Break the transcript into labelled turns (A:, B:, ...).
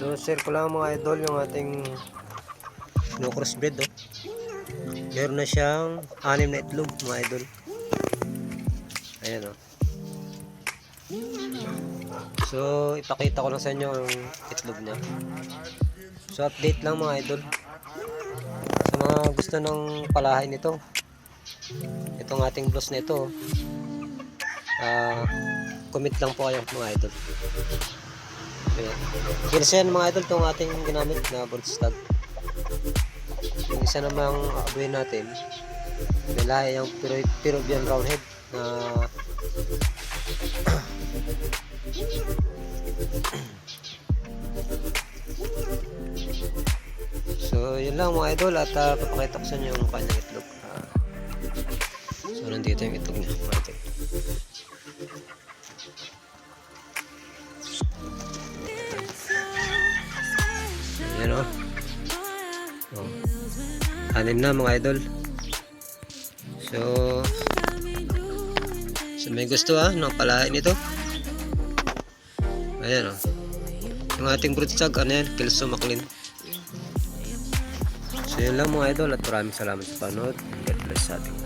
A: So, share ko lang mga idol yung ating no crossbreed oh. Meron na siyang anim na itlog mga idol. Ayan oh. So, ipakita ko lang sa inyo ang itlog niya. So, update lang mga idol. Sa mga gusto ng palahay nito. Itong ating boss na ito. Ah, comment lang po kayo mga idol. Ayan. Kinasiyan mga idol itong ating ginamit na bolt stag. Yung isa namang abuhin natin, lahi yung Peru- Peruvian roundhead na So, yun lang mga idol at uh, papakita ko sa inyo yung kanyang itlog. Ah, so, nandito yung itlog niya mga idol. Yan o. Oh. Anim na mga idol. So, so may gusto ah, ng palahin ito. Ayan o. Yung ating broodstag, ano yan? Kelso Maclean. So yun lang mga idol at maraming salamat sa panood. God bless sa ating